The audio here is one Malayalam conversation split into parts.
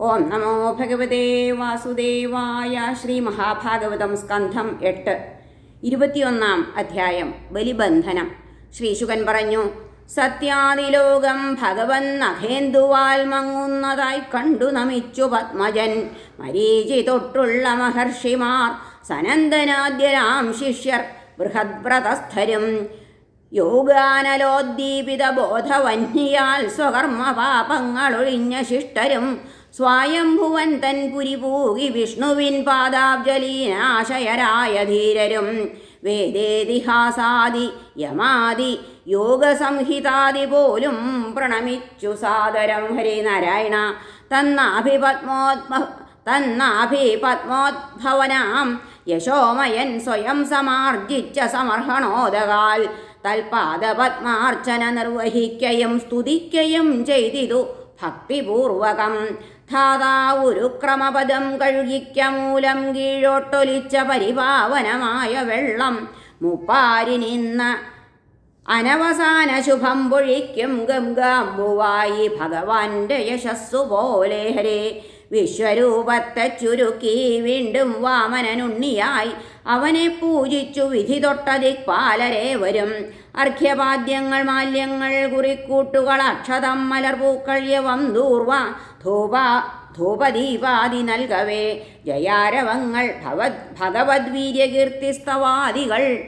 ഓം നമോ ഭഗവതേ വാസുദേവായ ശ്രീ മഹാഭാഗവതം സ്കന്ധം എട്ട് ഇരുപത്തിയൊന്നാം അധ്യായം ബലിബന്ധനം. ശ്രീശുകൻ പറഞ്ഞു സത്യാദിലോകം ഭഗവൻ നഖേന്ദുവാൽ മങ്ങുന്നതായി കണ്ടു നമിച്ചു പത്മജൻ. മരീചി തൊട്ടുള്ള മഹർഷിമാർ സനന്ദനാദ്യരാം ശിഷ്യർ ബൃഹദ്വ്രതസ്ഥരും. യോഗാനലോദ്ദീപിത ബോധവന്യാൽ സ്വകർമ്മ പാപങ്ങളൊഴിഞ്ഞ ശിഷ്ടരും. സ്വായംഭുവൻ തൻ പുരിപൂകി വിഷ്ണുവിൻ പാദാബ്ജലീനാശയരായ ധീരരും വേദേതിഹാസാദി യമാദി യോഗസംഹിതാദി പോലും പ്രണമിച്ചു സാദരം. ഹരിനാരായണ തന്നാഭിപത്മോത്മ തന്നാഭിപത്മോദ്ഭവനാം. യശോമയൻ സ്വയം സമാർജിച്ച സമർഹണോദകാൽ തൽപാദപത്മാർച്ചന നിർവഹിക്കയും സ്തുതിക്കയും ചെയ്തിതു ഭക്തിപൂർവകം. ധാതാവുരു ക്രമപദം കഴുകിക്ക മൂലം കീഴോട്ടൊലിച്ച പരിപാവനമായ വെള്ളം. മുപ്പാരിനിന്ന അനവസാന ശുഭം പൊഴിക്കും ഗംഗാമ്പുവായി ഭഗവാന്റെ യശസ്സു പോലെ. ഹരേ വിശ്വരൂപത്തെ ചുരുക്കി വീണ്ടും വാമനനുണ്ണിയായി അവനെ പൂജിച്ചു വിധി തൊട്ട ദിക്പാലരെ വരും അർഘ്യപാദ്യങ്ങൾ മാല്യങ്ങൾ കുറിക്കൂട്ടുകൾ അക്ഷതം മലർപൂക്കൾ യവം ദൂർവ ധൂപ ധൂപദീപാദി നൽകവേ. ജയാരവങ്ങൾ ഭവത് ഭഗവദ്വീര്യകീർത്തിസ്തവാദികൾ.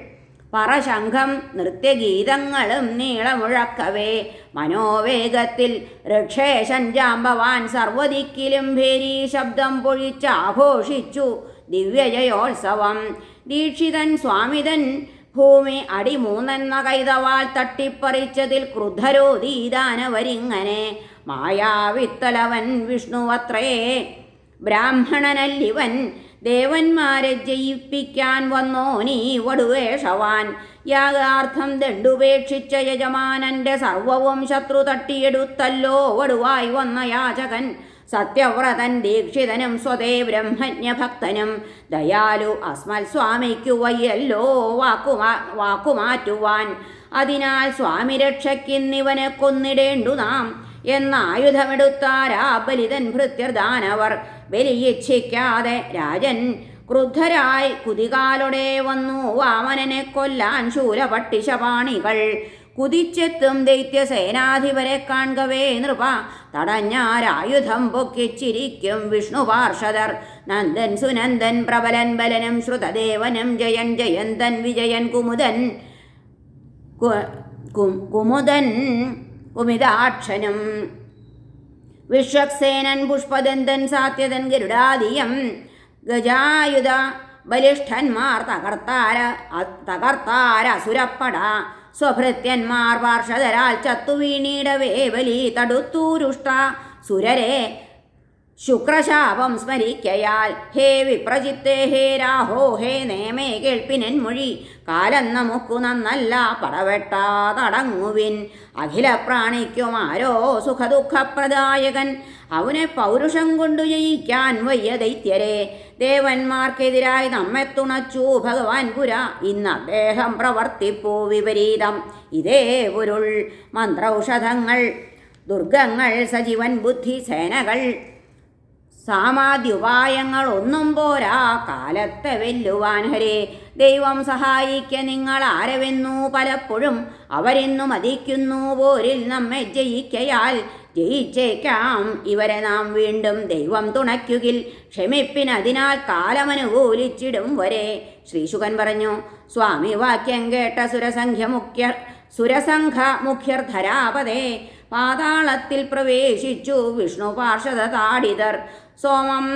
പറശംഖം നൃത്യഗീതങ്ങളും നീളമുഴക്കവേ. മനോവേഗത്തിൽ രക്ഷേശൻ ജാമ്പവാൻ സർവദിക്കിലും ഭേരി ശബ്ദം പൊഴിച്ചാഘോഷിച്ചു ദിവ്യജയോത്സവം. ദീക്ഷിതൻ സ്വാമിതൻ ഭൂമി അടിമൂന്നെന്ന കൈതവാൽ തട്ടിപ്പറിച്ചതിൽ ക്രുദ്ധരോധീദാനവരിങ്ങനെ മായാവിത്തലവൻ വിഷ്ണുവത്രേ ബ്രാഹ്മണനല്ലിവൻ ദേവന്മാരെ ജയിപ്പിക്കാൻ വന്നോ നീ വടുവേഷവാൻ. യാഗാർത്ഥം ദണ്ടുപേക്ഷിച്ച യജമാനന്റെ സർവവും ശത്രു തട്ടിയെടുത്തല്ലോ വടുവായി വന്ന യാചകൻ സത്യവ്രതൻ ദീക്ഷിതനും സ്വതേ ബ്രഹ്മജ്ഞഭക്തനും. ദയാലു അസ്മൽ സ്വാമിക്കു വയ്യല്ലോ വാക്കുമാ വാക്കുമാറ്റുവാൻ. അതിനാൽ സ്വാമി രക്ഷയ്ക്കിന്നിവനെ കൊന്നിടേണ്ടു നാം. എന്നായുധമെടുത്താരാ ബലിതൻ ഭൃത്യർദാനവർ. ബലിയിച്ഛിക്കാതെ രാജൻ ക്രുദ്ധരായി കുതികാലൊടെ വന്നു. വാമനനെ കൊല്ലാൻ ശൂലപട്ടിശപാണികൾ കുതിച്ചെത്തും ദൈത്യസേനാധിപരെ കാൺകവേ നൃപ. തടഞ്ഞാരായുധം പൊക്കിച്ചിരിക്കും വിഷ്ണു പാർഷദർ. നന്ദൻ സുനന്ദൻ പ്രബലൻ ബലനും ശ്രുതദേവനും ജയൻ ജയന്തൻ വിജയൻ കുമുദൻ. കുമുദൻ കുമിതാക്ഷനും. വിശ്വക്സേനൻ പുഷ്പദന്തൻ സാത്യതൻ ഗരുഡാദിയം. ഗജായുധ ബലിഷ്ഠന്മാർ തകർത്താര തകർത്താരസുരപ്പട. സ്വഭൃത്യന്മാർ പാർഷദരാൽ ചത്തുവീണീടവേ ബലി തടുത്തൂരുഷ്ട. സുരരെ ശുക്രശാപം സ്മരിക്കയാൽ. ഹേ വിപ്രജിത്തേ ഹേ രാഹോ ഹേ നേമേ കേൾപ്പിനൻ മൊഴി. കാലം നമുക്കു നന്നല്ല പടവെട്ടാതടങ്ങുവിൻ അഖില പ്രാണിക്കുമാരോ സുഖദുഃഖപ്രദായകൻ. അവനെ പൗരുഷം കൊണ്ടു ജയിക്കാൻ വയ്യ ദൈത്യരെ. ദേവന്മാർക്കെതിരായി നമ്മെ തുണച്ചു ഭഗവാൻ പുര. ഇന്ന് അദ്ദേഹം പ്രവർത്തിപ്പൂ വിപരീതം. ഇതേ പൊരുൾ. മന്ത്രൌഷധങ്ങൾ ദുർഗങ്ങൾ സജീവൻ ബുദ്ധി സേനകൾ. സാമാദ്യുപായങ്ങൾ ഒന്നും പോരാ. കാലത്തെ വെല്ലുവാൻ ഹരേ ദൈവം സഹായിക്ക നിങ്ങൾ ആരവെന്നു പലപ്പോഴും അവരെന്നു മതിക്കുന്നു പോരിൽ നമ്മെ ജയിക്കയാൽ ജയിച്ചേക്കാം. ഇവരെ നാം വീണ്ടും ദൈവം തുണയ്ക്കുകിൽ ക്ഷമിപ്പിനതിനാൽ കാലമനുകൂലിച്ചിടും വരെ. ശ്രീശുകൻ പറഞ്ഞു സ്വാമി വാക്യം കേട്ട സുരസംഖ്യ മുഖ്യ സുരസംഘ മുഖ്യർ ധരാപതേ പാതാളത്തിൽ പ്രവേശിച്ചു. വിഷ്ണു പാർഷദ താടിതർ. സോമം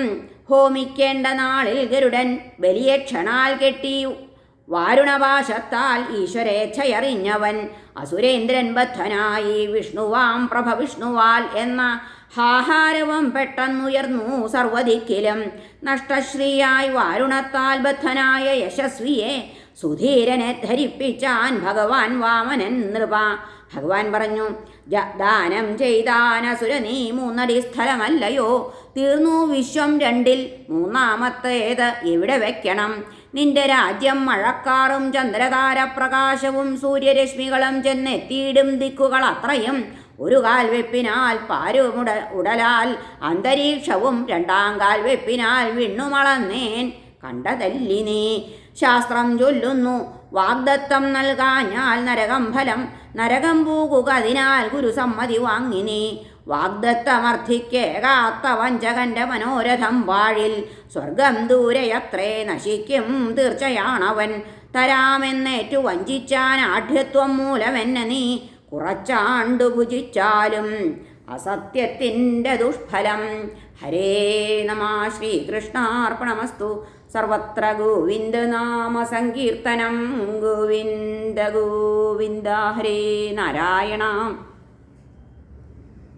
ഹോമിക്കേണ്ട നാളിൽ ഗരുഡൻ ബലിയെ ക്ഷണാൽ കെട്ടി. വാരുണപാശത്താൽ ഈശ്വരേച്ഛയറിഞ്ഞവൻ അസുരേന്ദ്രൻ ബദ്ധനായി. വിഷ്ണുവാം പ്രഭ വിഷ്ണുവാൽ എന്ന ഹാഹാരവം പെട്ടെന്നുയർന്നു സർവദിക്കിലും നഷ്ടശ്രീയായി വാരുണത്താൽ ബദ്ധനായ യശസ്വിയെ സുധീരനെ ധരിപ്പിച്ചാൻ ഭഗവാൻ വാമനൻ നൃപ. ഭഗവാൻ പറഞ്ഞു "ജ- ദാനം ചെയ്താനസുര നീ മൂന്നടി സ്ഥലമല്ലയോ? തീർന്നു വിശ്വം രണ്ടിൽ മൂന്നാമത്തേത് എവിടെ വെക്കണം. നിന്റെ രാജ്യം മഴക്കാറും ചന്ദ്രതാരപ്രകാശവും സൂര്യരശ്മികളും ചെന്നെത്തിയിടും ദിക്കുകൾ അത്രയും. ഒരു കാൽ വെപ്പിനാൽ പാരുമുട ഉടലാൽ അന്തരീക്ഷവും രണ്ടാം കാൽ വെപ്പിനാൽ വിണ്ണുമളന്നേൻ. കണ്ടതല്ലി നീ ശാസ്ത്രം ചൊല്ലുന്നു വാഗ്ദത്തം നൽകാഞ്ഞാൽ നരകം ഫലം നരകം പൂകുക അതിനാൽ ഗുരുസമ്മതി വാങ്ങിനി. വാഗ്ദത്തമർത്ഥിക്കേകാത്ത വഞ്ചകന്റെ മനോരഥം വാഴിൽ സ്വർഗം ദൂരയത്രേ നശിക്കും തീർച്ചയാണവൻ. തരാമെന്നേറ്റു വഞ്ചിച്ചാൻ ആഢ്യത്വം മൂലമെന്ന നീ കുറച്ചാണ്ടു ഭുജിച്ചാലും അസത്യത്തിന്റെ ദുഷ്ഫലം. ഹരേ നമ ശ്രീകൃഷ്ണാർപ്പണമസ്തു. സർവത്ര ഗോവിന്ദനാമ സങ്കീർത്തനം. ഗോവിന്ദ ഗോവിന്ദ ഹരേ നാരായണ.